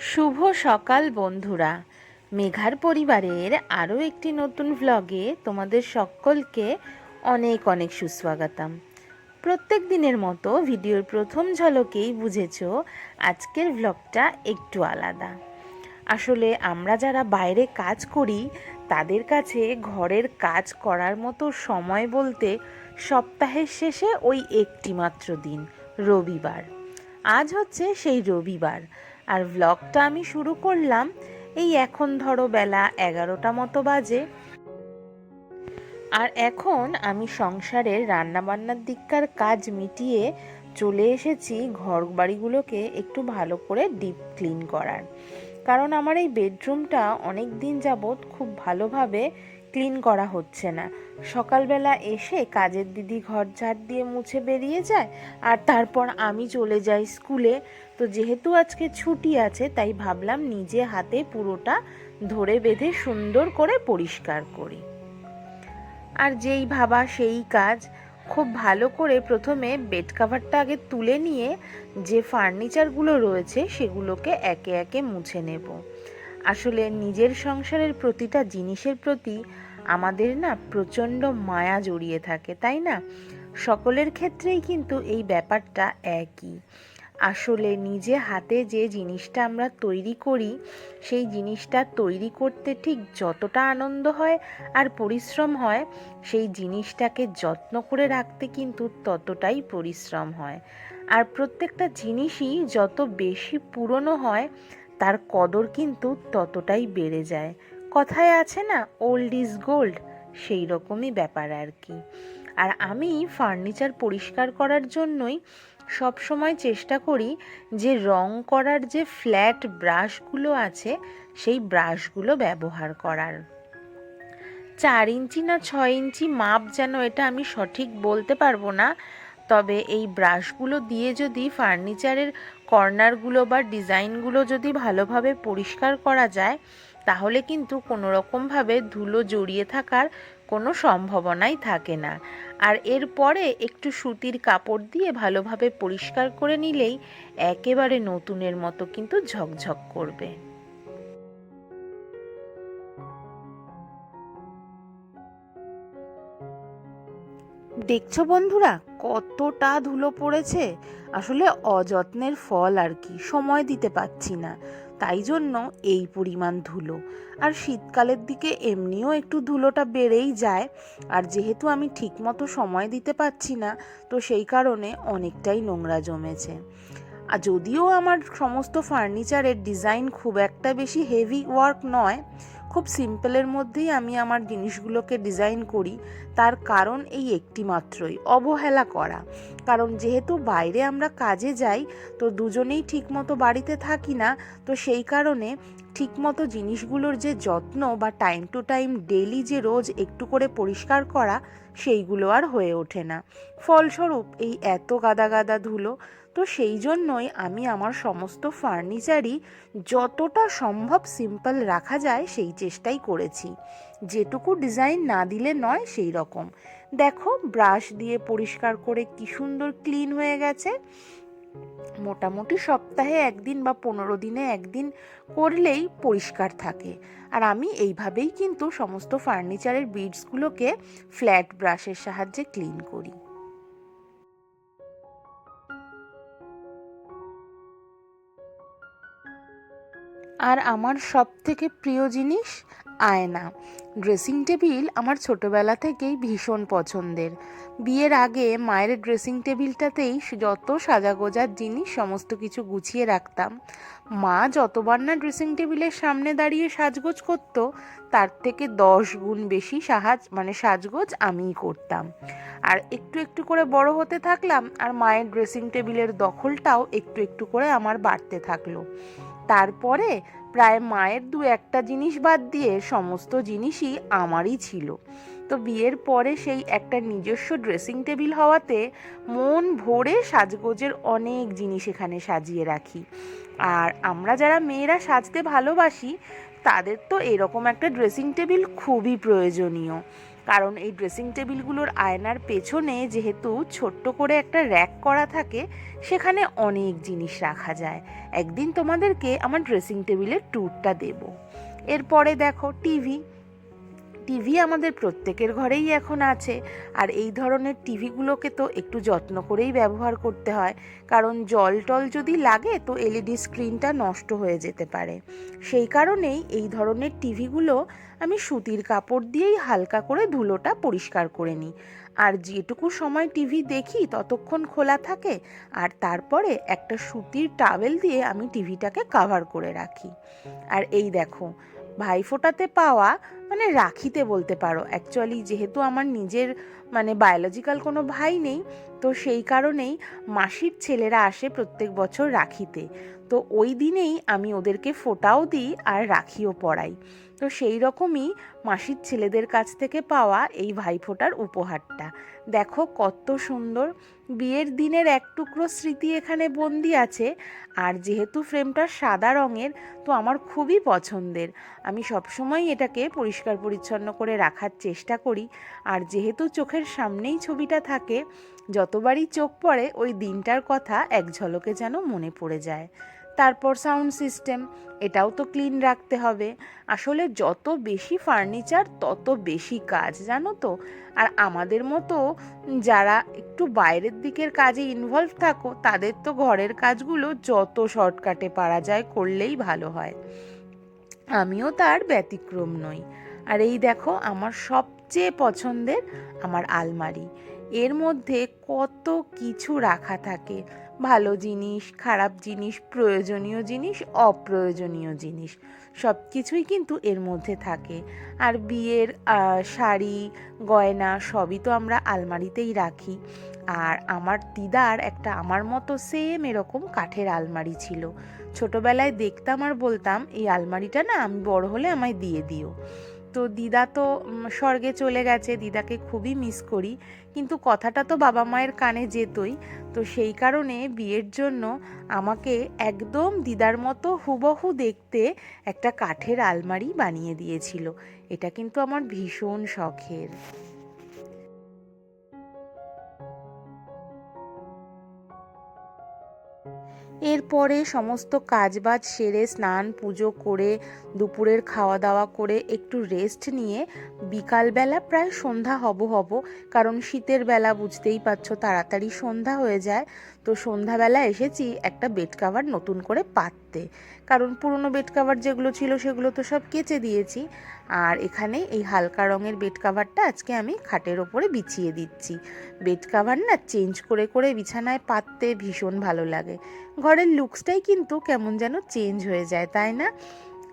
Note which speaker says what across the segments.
Speaker 1: শুভ সকাল, বন্ধুরা। মেঘার পরিবারের আরও একটি নতুন ভ্লগে তোমাদের সকলকে অনেক অনেক সুস্বাগতম। প্রত্যেক দিনের মতো ভিডিওর প্রথম ঝলকেই বুঝেছ, আজকের ভ্লগটা একটু আলাদা। আসলে আমরা যারা বাইরে কাজ করি, তাদের কাছে ঘরের কাজ করার মতো সময় বলতে সপ্তাহের শেষে ওই একটি মাত্র দিন, রবিবার। আজ হচ্ছে সেই রবিবার। আর ভ্লগটা আমি শুরু করলাম এই এখন ধরো বেলা এগারোটা মতো বাজে। আর এখন আমি সংসারের রান্নাবান্নার দিককার কাজ মিটিয়ে চলে এসেছি ঘর বাড়িগুলোকে একটু ভালো করে ডিপ ক্লিন করার। কারণ আমার এই বেডরুমটা অনেক দিন যাবৎ খুব ভালোভাবে ক্লিন করা হচ্ছে না। সকালবেলা এসে কাজের দিদি ঘর ঝাড় দিয়ে মুছে বেরিয়ে যায় আর তারপর আমি চলে যাই স্কুলে। তো যেহেতু আজকে ছুটি আছে, তাই ভাবলাম নিজে হাতে পুরোটা ধরে বেঁধে সুন্দর করে পরিষ্কার করি। আর যেই ভাবা সেই কাজ, খুব ভালো করে প্রথমে বেড কাভারটা আগে তুলে নিয়ে যে ফার্নিচারগুলো রয়েছে সেগুলোকে একে একে মুছে নেব। আসলে নিজের সংসারের প্রতিটা জিনিসের প্রতি আমাদের না প্রচণ্ড মায়া জড়িয়ে থাকে, তাই না? সকলের ক্ষেত্রেই কিন্তু এই ব্যাপারটা একই। আসলে নিজে হাতে যে জিনিসটা আমরা তৈরি করি, সেই জিনিসটা তৈরি করতে ঠিক যতটা আনন্দ হয় আর পরিশ্রম হয়, সেই জিনিসটাকে যত্ন করে রাখতে কিন্তু ততটাই পরিশ্রম হয়। আর প্রত্যেকটা জিনিসই যত বেশি পুরনো হয়, তার কদর কিন্তু ততটাই বেড়ে যায়। কথায় আছে না ওল্ড ইজ গোল্ড সেই রকমই ব্যাপার আর কি। আর আমি ফার্নিচার পরিষ্কার করার জন্যই সব সময় চেষ্টা করি যে রং করার যে ফ্ল্যাট ব্রাশগুলো আছে, সেই ব্রাশগুলো ব্যবহার করার। চার ইঞ্চি না ছয় ইঞ্চি মাপ যেন এটা আমি সঠিক বলতে পারব না, তবে এই ব্রাশগুলো দিয়ে যদি ফার্নিচারের কর্নারগুলো বা ডিজাইনগুলো যদি ভালোভাবে পরিষ্কার করা যায়, তাহলে কিন্তু কোনো রকমভাবে ধুলো জড়িয়ে থাকার কোনো সম্ভাবনাই থাকে না। আর এরপরে একটু সুতির কাপড় দিয়ে ভালোভাবে পরিষ্কার করে নিলেই একেবারে নতুনের মতো কিন্তু ঝকঝক করবে। দেখছ বন্ধুরা, কতটা ধুলো পড়েছে? আসলে অযত্নের ফল আর কি, সময় দিতে পারছি না। তাই জন্য এই পরিমাণ ধুলো। আর শীতকালের দিকে এমনিও একটু ধুলোটা বেড়েই যায়। আর যেহেতু আমি ঠিকমতো সময় দিতে পারছি না, তো সেই কারণে অনেকটাই নোংরা জমেছে। আর যদিও আমার সমস্ত ফার্নিচারের ডিজাইন খুব একটা বেশি হেভি ওয়ার্ক নয় খুব সিম্পলের মধ্যেই আমি আমার জিনিসগুলোকে ডিজাইন করি। তার কারণ এই একটি মাত্রই, অবহেলা করা। কারণ যেহেতু বাইরে আমরা কাজে যাই, তো দুজনেই ঠিকমতো বাড়িতে থাকি না, তো সেই কারণে ঠিকমতো জিনিসগুলোর যে যত্ন বা টাইম টু টাইম ডেলি যে রোজ একটু করে পরিষ্কার করা, সেইগুলো আর হয়ে ওঠে না। ফলস্বরূপ এই এত গাদা গাদা ধুলো তো সেই জন্যই আমি আমার সমস্ত ফার্নিচারই যতটা সম্ভব সিম্পল রাখা যায় সেই চেষ্টাই করেছি। যেটুকু ডিজাইন না দিলে নয় সেই রকম। দেখো, ব্রাশ দিয়ে পরিষ্কার করে কি সুন্দর ক্লিন হয়ে গেছে। মোটামুটি সপ্তাহে একদিন বা পনেরো দিনে একদিন করলেই পরিষ্কার থাকে। আর আমি এইভাবেই কিন্তু সমস্ত ফার্নিচারের বিডসগুলোকে ফ্ল্যাট ব্রাশের সাহায্যে ক্লিন করি। আর আমার সব থেকে প্রিয় জিনিস আয়না। ড্রেসিং টেবিল আমার ছোটবেলা থেকেই ভীষণ পছন্দের। বিয়ের আগে মায়ের ড্রেসিং টেবিলটাতেই যত সাজাগোজার জিনিস সমস্ত কিছু গুছিয়ে রাখতাম। মা যতবার না ড্রেসিং টেবিলের সামনে দাঁড়িয়ে সাজগোজ করত, তার থেকে দশ গুণ বেশি সাহাজ মানে সাজগোজ আমিই করতাম। আর একটু একটু করে বড় হতে থাকলাম আর মায়ের ড্রেসিং টেবিলের দখলটাও একটু একটু করে আমার বাড়তে থাকল। তারপরে প্রায় মায়ের দু একটা জিনিস বাদ দিয়ে সমস্ত জিনিসই আমারই ছিল। তো বিয়ের পরে সেই একটা নিজস্ব ড্রেসিং টেবিল হওয়াতে মন ভরে সাজগোজের অনেক জিনিস এখানে সাজিয়ে রাখি। আর আমরা যারা মেয়েরা সাজতে ভালোবাসি, তাদের তো এরকম একটা ড্রেসিং টেবিল খুবই প্রয়োজনীয়। কারণ এই ড্রেসিং টেবিলগুলোর আয়নার পেছনে যেহেতু ছোট্ট করে একটা র্যাক করা থাকে, সেখানে অনেক জিনিস রাখা যায়। একদিন তোমাদেরকে আমার ড্রেসিং টেবিলের ট্যুরটা দেব। এরপরে দেখো টিভি। টিভি আমাদের প্রত্যেকের ঘরেই এখন আছে। আর এই ধরনের টিভিগুলোকে তো একটু যত্ন করেই ব্যবহার করতে হয়। কারণ জল টল যদি লাগে তো এলইডি স্ক্রিনটা নষ্ট হয়ে যেতে পারে। সেই কারণেই এই ধরনের টিভিগুলো আমি সুতির কাপড় দিয়েই হালকা করে ধুলোটা পরিষ্কার করে নিই। আর যেটুকু সময় টিভি দেখি ততক্ষণ খোলা থাকে। আর তারপরে একটা সুতির টাওয়েল দিয়ে আমি টিভিটাকে কাভার করে রাখি। আর এই দেখো ভাইফোঁটাতে পাওয়া মানে রাখিতে বলতে পারো। অ্যাকচুয়ালি যেহেতু আমার নিজের মানে বায়োলজিক্যাল কোনো ভাই নেই, তো সেই কারণেই মাসির ছেলেরা আসে প্রত্যেক বছর রাখিতে। তো ওই দিনেই আমি ওদেরকে ফোটাও দিই আর রাখিও পড়াই। তো সেই রকমই মাসির ছেলেদের কাছ থেকে পাওয়া এই ভাইফোঁটার উপহারটা। দেখো কত সুন্দর। বিয়ের দিনের এক টুকরো স্মৃতি এখানে বন্দি আছে। আর যেহেতু ফ্রেমটা সাদা রঙের, তো আমার খুবই পছন্দের। আমি সবসময় এটাকে পরিষ্কার পরিচ্ছন্ন করে রাখার চেষ্টা করি। আর যেহেতু চোখের সামনেই ছবিটা থাকে, যতবারই চোখ পড়ে, ওই দিনটার কথা এক ঝলকে যেন মনে পড়ে যায়। তারপর সাউন্ড সিস্টেম, এটাও তো ক্লিন রাখতে হবে। আসলে যত বেশি ফার্নিচার, তত বেশি কাজ, জানো তো? আর আমাদের মতো যারা একটু বাইরের দিকের কাজে ইনভলভ থাকো, তাদের তো ঘরের কাজগুলো যত শর্টকাটে পারা যায়, করলেই ভালো হয়। আমিও তার ব্যতিক্রম নই। আর এই দেখো, আমার সবচেয়ে পছন্দের আমার আলমারি। এর মধ্যে কত কিছু রাখা থাকে। ভালো জিনিস, খারাপ জিনিস, প্রয়োজনীয় জিনিস, অপ্রয়োজনীয় জিনিস সব কিছুই কিন্তু এর মধ্যে থাকে। আর বিয়ের শাড়ি, গয়না সবই তো আমরা আলমারিতেই রাখি। আর আমার দিদার একটা আমার মতো সেম এরকম কাঠের আলমারি ছিল। ছোটবেলায় দেখতাম আর বলতাম, এই আলমারিটা না আমি বড় হলে আমায় দিয়ে দিও। তো দিদা তো স্বর্গে চলে গেছে, দিদাকে খুবই মিস করি। কিন্তু কথাটা তো বাবা মায়ের কানে যেতই। তো সেই কারণে বিয়ের জন্য আমাকে একদম দিদার মতো হুবহু দেখতে একটা কাঠের আলমারি বানিয়ে দিয়েছিল। এটা কিন্তু আমার ভীষণ শখের। এরপরে সমস্ত কাজবাজ সেরে, স্নান, পুজো করে, দুপুরের খাওয়া দাওয়া করে একটু রেস্ট নিয়ে বিকালবেলা প্রায় সন্ধ্যা হব হব, কারণ শীতের বেলা বুঝতেই পারছ তাড়াতাড়ি সন্ধ্যা হয়ে যায়। তো সন্ধ্যাবেলা এসেছি একটা বেড কাভার নতুন করে পাততে। কারণ পুরনো বেড কাভার যেগুলো ছিল সেগুলো তো সব কেচে দিয়েছি। আর এখানে এই হালকা রঙের বেড কাভারটা আজকে আমি খাটের ওপরে বিছিয়ে দিচ্ছি। বেড কাভার না চেঞ্জ করে করে বিছানায় পাততে ভীষণ ভালো লাগে। ঘরের লুকসটাই কিন্তু কেমন যেন চেঞ্জ হয়ে যায়, তাই না?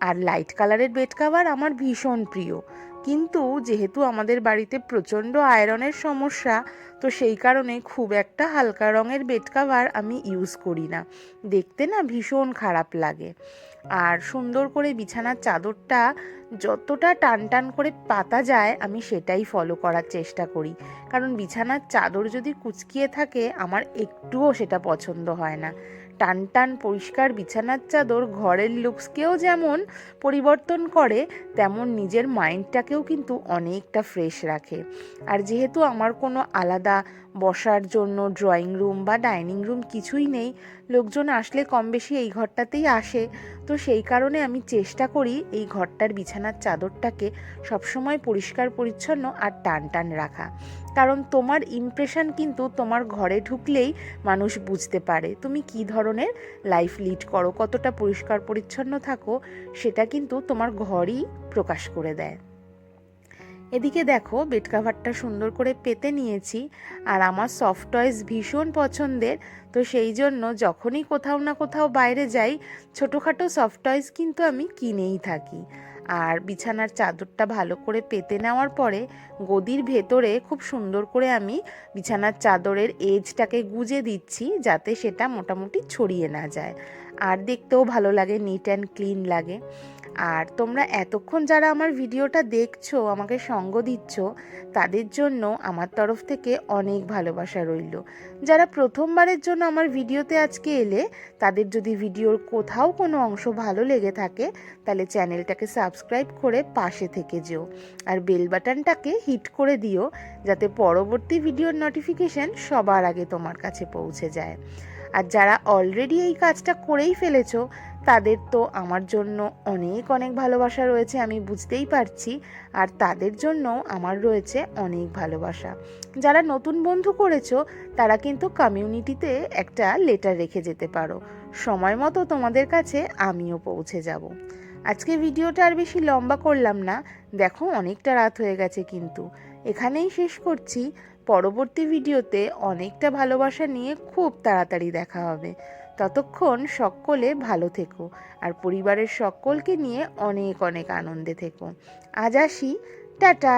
Speaker 1: আর লাইট কালারের বেড কাভার আমার ভীষণ প্রিয়। কিন্তু যেহেতু আমাদের বাড়িতে প্রচণ্ড আয়রনের সমস্যা, তো সেই কারণে খুব একটা হালকা রঙের বেড কাভার আমি ইউজ করি না। দেখতে না ভীষণ খারাপ লাগে। আর সুন্দর করে বিছানার চাদরটা যতটা টান টান করে পাতা যায়, আমি সেটাই ফলো করার চেষ্টা করি। কারণ বিছানার চাদর যদি কুচকিয়ে থাকে, আমার একটুও সেটা পছন্দ হয় না। টান টান পরিষ্কার বিছানার চাদর ঘরের লুকসকেও যেমন পরিবর্তন করে, তেমন নিজের মাইন্ডটাকেও কিন্তু অনেকটা ফ্রেশ রাখে। আর যেহেতু আমার কোনো আলাদা বসার জন্য ড্রয়িং রুম বা ডাইনিং রুম কিছুই নেই। লোকজন আসলে কম বেশি এই ঘরটাতেই আসে। তো সেই কারণে আমি চেষ্টা করি এই ঘরটার বিছানার চাদরটাকে সবসময় পরিষ্কার, পরিচ্ছন্ন আর টান টান রাখা। কারণ তোমার ইমপ্রেশন কিন্তু তোমার ঘরে ঢুকলেই মানুষ বুঝতে পারে। তুমি কি ধরনের লাইফ লিড করো? কতটা পরিষ্কার, পরিচ্ছন্ন থাকো? সেটা কিন্তু তোমার ঘরই প্রকাশ করে দেয়। এদিকে দেখো বেড কাভারটা সুন্দর করে পেতে নিয়েছি, আর আমার সফট টয়েস ভীষণ পছন্দের। তো সেই জন্য যখনই কোথাও না কোথাও বাইরে যাই, ছোটোখাটো সফট টয়েস কিন্তু আমি কিনেই থাকি। আর বিছানার চাদরটা ভালো করে পেতে নেওয়ার পরে গদির ভেতরে খুব সুন্দর করে আমি বিছানার চাদরের এজটাকে গুজে দিচ্ছি, যাতে সেটা মোটামুটি ছড়িয়ে না যায়। আর দেখতেও ভালো লাগে নিট অ্যান্ড ক্লিন লাগে। আর তোমরা এতক্ষণ যারা আমার ভিডিওটা দেখছ, আমাকে সঙ্গ দিচ্ছ, তাদের জন্য আমার তরফ থেকে অনেক ভালোবাসা রইল। যারা প্রথমবারের জন্য আমার ভিডিওতে আজকে এলে, তাদের যদি ভিডিওর কোথাও কোনো অংশ ভালো লেগে থাকে, তাহলে চ্যানেলটাকে সাবস্ক্রাইব করে পাশে থেকে যেও। আর বেল বাটনটাকে হিট করে দিও, যাতে পরবর্তী ভিডিওর নোটিফিকেশন সবার আগে তোমার কাছে পৌঁছে যায়। আর যারা অলরেডি এই কাজটা করেই ফেলেছো, তাদের তো আমার জন্য অনেক অনেক ভালোবাসা রয়েছে, আমি বুঝতেই পারছি। আর তাদের জন্য আমার রয়েছে অনেক ভালোবাসা। যারা নতুন বন্ধু করেছ, তারা কিন্তু কমিউনিটিতে একটা লেটার রেখে যেতে পারো। সময় মতো তোমাদের কাছে আমিও পৌঁছে যাব। আজকে ভিডিওটা আর বেশি লম্বা করলাম না, দেখো অনেকটা রাত হয়ে গেছে কিন্তু। এখানেই শেষ করছি। পরবর্তী ভিডিওতে অনেকটা ভালোবাসা নিয়ে খুব তাড়াতাড়ি দেখা হবে। ততক্ষণ সকলে ভালো থেকো আর পরিবারের সকলকে নিয়ে অনেক অনেক আনন্দে থেকো। আজ আসি। টাটা!